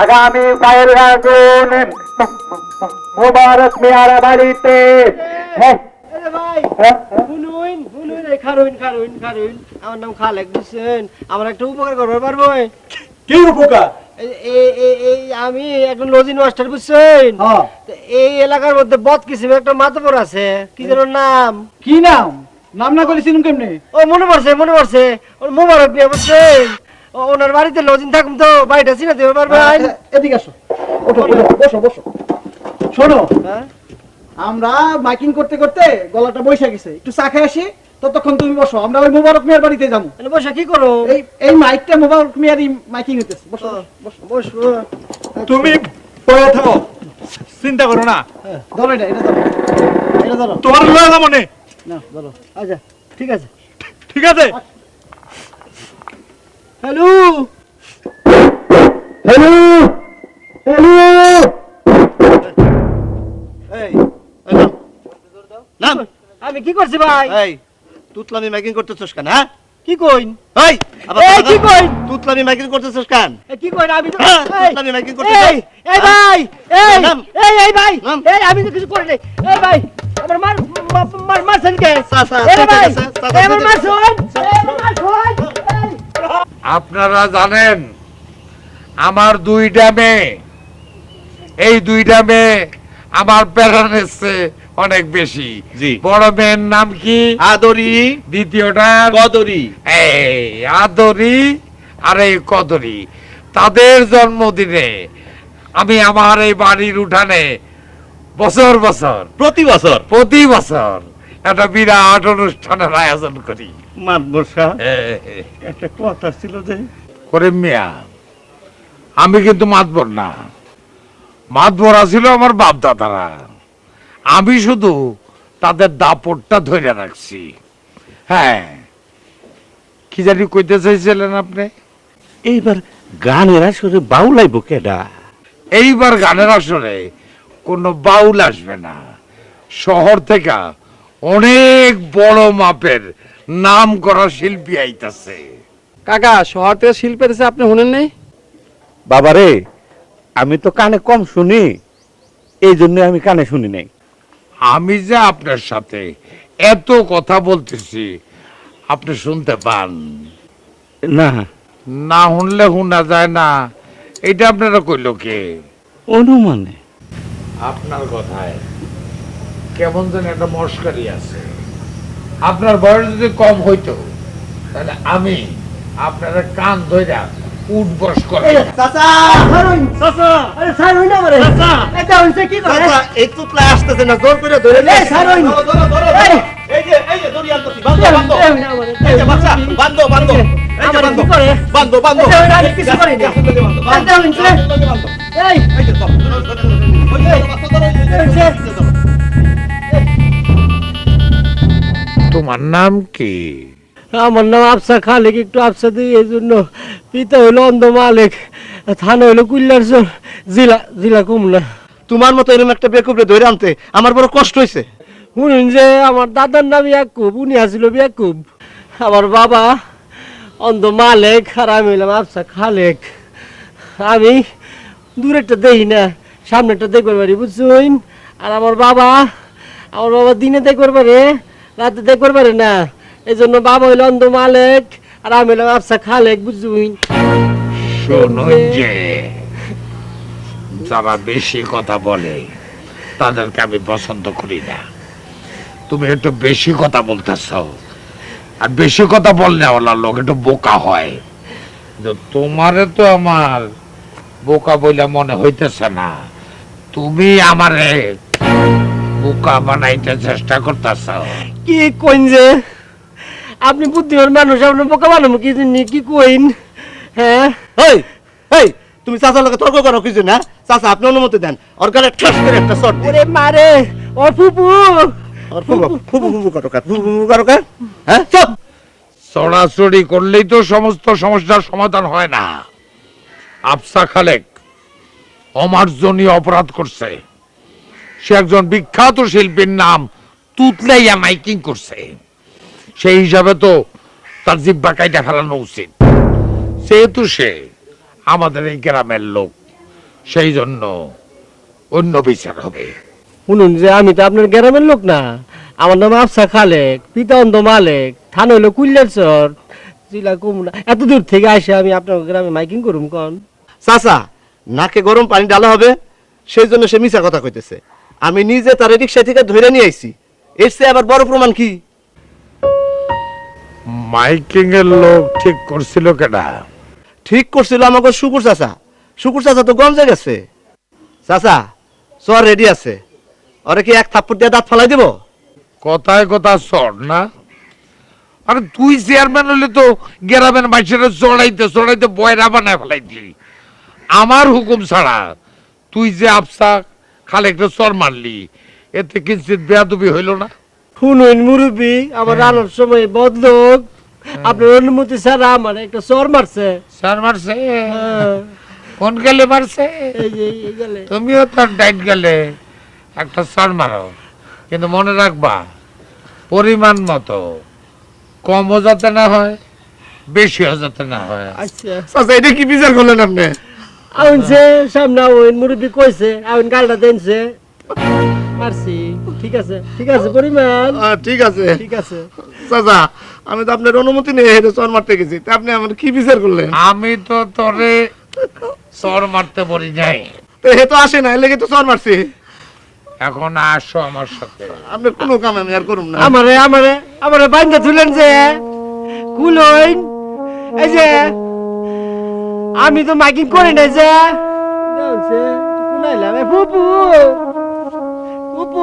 আগামী ফাইল রাখুন মোবারক মিয়ার বাড়িতে। আমার নাম খালেক বুঝছেন আমার একটা উপকার পারব কি উপকার? আমি একজন লজিন মাস্টার বুঝছেন? হ্যাঁ এই এলাকার মধ্যে বদ কিসিমের একটা মাতবর আছে। কি যেন নাম? কি নাম? নাম না করে চিনুম কেমনে? ও মনে পড়ছে মনে পড়ছে। ওর মোবারক বিয়ে বুঝছেন? ওনার বাড়িতে লজিন থাকুম তো বাড়িটা চিনে দেবে পারবেন এদিকে আসো। ওঠো ওঠো, বসো বসো। শোনো হ্যাঁ? আমরা মাইকিং করতে করতে গলাটা বৈশা গেছে। একটু চা খেয়ে আসি ততক্ষণ তুমি বসো আমরা ওই মোবারক মিয়ার বাড়িতে যাব। বসে কি করো? এই এই মাইকটা মোবারক মিয়ারই মাইকিং হইতেছে। বসো বসো তুমি পড়ে থাকো চিন্তা করো না। ধরো এটা এটা ধরো। এটা ধরো। তোমার লয়ে যাব না। ধরো। আচ্ছা ঠিক আছে। ঠিক আছে? হ্যালো হ্যালো হ্যালো এই এই নাম। নাম আমি কি করছি ভাই এই তুতলামি মাইকিং করতেছস কেন হ্যাঁ কি কইন এই এই, কি। কইন? তুতলামি মাইকিং করতেছস কেন এ, কি কইন আমি তো হ্যাঁ, এই, তুতলামি ভাই এই। এই এই ভাই। এই আমি তো কিছু করি নাই এই ভাই আমার মার মার মারছেন কে সা- সা- এই সা- ভাই সা- সা- এই আমার সা- আপনারা জানেন আমার দুইটা মেয়ে এই দুইটা মেয়ে আমার প্যারানেসে অনেক বেশি। বড় মেয়ের নাম কি? আদরি। দ্বিতীয়টা? কদরি। এই আদরি আর এই কদরি। তাদের জন্মদিনে আমি আমার এই বাড়ির উঠানে বছর বছর প্রতি বছর? প্রতি বছর একটা বিরাট অনুষ্ঠানের আয়োজন করি। মাদ্রসা এই, একটা কথা ছিল যে করে মিয়া আমি কিন্তু মাতবর না। মাতবরা ছিল আমার বাপ দাদারা আমি শুধু তাদের দাপটটা ধরে রাখছি। হ্যাঁ কি জানি কইতে চাইছিলেন আপনি? এইবার গানের আসরে বাউলাইব কেডা? এইবার গানের আসরে কোনো বাউল আসবে না। শহর থেকে অনেক বড় মাপের নাম করা শিল্পী আইতাছে। কাকা শহর থেকে শিল্পের এসে আপনি শুনেন নেই? বাবারে আমি তো কানে কম শুনি। এই জন্য আমি কানে শুনি নাই। আমি যে আপনার সাথে এত কথা বলতেছি আপনি শুনতে পান? না। না শুনলে শোনা যায় না। এটা আপনারা কইল কে? অনুমানে। আপনার কথায় কেমন যেন একটা মস্কারি আছে। আপনার বয়স যদি কম হইতো তাহলে আমি আপনারা কান ধইরা উঠ করে চাচা চাচা আরে ছাড়ুন না আমারে চাচা এটা হইছে কি করে চাচা এই তুতলা আসতেছে না জোর করে ধরে নে এই, ছাড়ুন। ধরো, ধরো, ধরো, এই। যে এই যে দড়ি আনতেছি বান্ধো বান্ধো এই না আমারে এই যে বাচ্চা বান্ধো বান্ধো এই যে বান্ধো করে? বান্ধো বান্ধো এটা হইল কিছু করি না। বান্ধো, বান্ধো, বান্ধো, এটা হইছে? বান্ধো, বান্ধো। এই এই যে ধরো, ধরো, ধরো, ধরো। ওই যে, বাচ্চা ধরো, এই যে, তোমার নাম কি? আমার নাম আফসা খালেক একটু আফসা দিই এই জন্য পিতা হইল অন্ধ মালিক থানা হইল কুল্লার জিলা জিলা কুমলা। তোমার মতো এরকম একটা বেকুবরে ধরে আনতে আমার বড় কষ্ট হয়েছে শুনুন যে আমার দাদার নাম ইয়াকুব উনি আসিল ইয়াকুব আমার বাবা অন্ধ মালেক আর আমি হইলাম আফসা খালেক। আমি দূরেরটা দেখি না সামনেটা দেখবার পারি বুঝছুন? আর আমার বাবা আমার বাবা দিনে দেখবার পারে রাতে দেখবার পারে না। এই জন্য বাবা হইল অন্ধ মালেক আর আমি হইলাম আফসা খালেক বুঝছুন শোনো যে যারা বেশি কথা বলে তাদেরকে আমি পছন্দ করি না। তুমি একটু বেশি কথা বলতেছ। আর বেশি কথা বললে ওলা লোক একটু বোকা হয়। তোমারে তো আমার বোকা বলে মনে হইতেছে না। তুমি আমারে বোকা বানাইতে চেষ্টা করতেছ। কি কইন যে? আপনি বুদ্ধিমান মানুষ আপনি বোকা বানাবো কি জানি কি কইন? হ্যাঁ? তুমি চাচার লোকে তর্ক করো কিছু না চাচা আপনি অনুমতি দেন। ওর গালে ঠাস করে একটা শট দিন। ওরে মারে ও ফুপু! আর ফুবু ফুবু ফুবু করো কার হ্যাঁ? চুপ! চড়াচড়ি করলেই তো সমস্ত সমস্যার সমাধান হয় না। আফসা খালেক অমার্জনীয় অপরাধ করছে। সে একজন বিখ্যাত শিল্পীর নাম তুতলাইয়া মাইকিং করছে। সেই হিসাবে তো তার জিব্বা কাইটা ফেলানো উচিত। সেহেতু সে আমাদের এই গ্রামের লোক সেই জন্য অন্য বিচার হবে। শুনুন যে আমি তো আপনার গ্রামের লোক না। আমার নাম আফসা খালেক পিতা অন্ধ মালেক থান হইল কুল্লের চর জেলা কুমড়া এত দূর থেকে আসে আমি আপনার গ্রামে মাইকিং করুম কন? চাচা নাকে গরম পানি ডালা হবে সেই জন্য সে মিছা কথা কইতেছে। আমি নিজে তার রিক্সা থেকে ধরে নিয়ে আইছি। চেয়ে আবার বড় প্রমাণ কি? মাইকিং এর লোক ঠিক করছিল কেডা? ঠিক করছিল আমাকে শুকুর চাচা। শুকুর চাচা তো গঞ্জে গেছে। চাচা সর রেডি আছে। ওরে কি এক থাপ্পড় দিয়ে দাঁত ফালাই দিব? কথায় কথা চড় না। আরে তুই চেয়ারম্যান হলে তো গ্রামের মানুষের চড়াইতে চড়াইতে বয়রা বানায় ফেলাই দিলি আমার হুকুম ছাড়া তুই যে আফসা খালে একটা চর মারলি এতে কিঞ্চিত বেয়াদবি হইল না। শুনুন মুরব্বী আমার আলোর সময় বদলোক। আপনার অনুমতি ছাড়া আমার একটা চর মারছে। স্যার মারছে? হ্যাঁ, কোন গেলে মারছে? তুমিও তার ডাইট গেলে একটা চর মারো। কিন্তু মনে রাখবা পরিমাণ মতো কমও যাতে না হয় বেশিও যাতে না হয়। আচ্ছা এটা কি বিচার করলেন আপনি? আউনছে সামনে আউন মুরব্বী কইছে আউন গালটা দেনছে। মারছি। ঠিক আছে ঠিক আছে পরিমাণ। ঠিক আছে। ঠিক আছে। চাচা আমি তো আপনার অনুমতি নিয়ে হেঁটে চর মারতে গেছি। তা আপনি আমার কি বিচার করলেন? আমি তো তোরে চর মারতে বলি নাই। তো হে তো আসে না লেগে তো চর মারছি। এখন আসো আমার সাথে। আপনার কোনো কাম আমি আর করুম না। আমারে আমারে আমারে বাইন্দা তুলেন যে। কুলইন এই যে। আমি তো মাইকিং করি নাই যে। কুনাইলাম ফুপু। ফুপু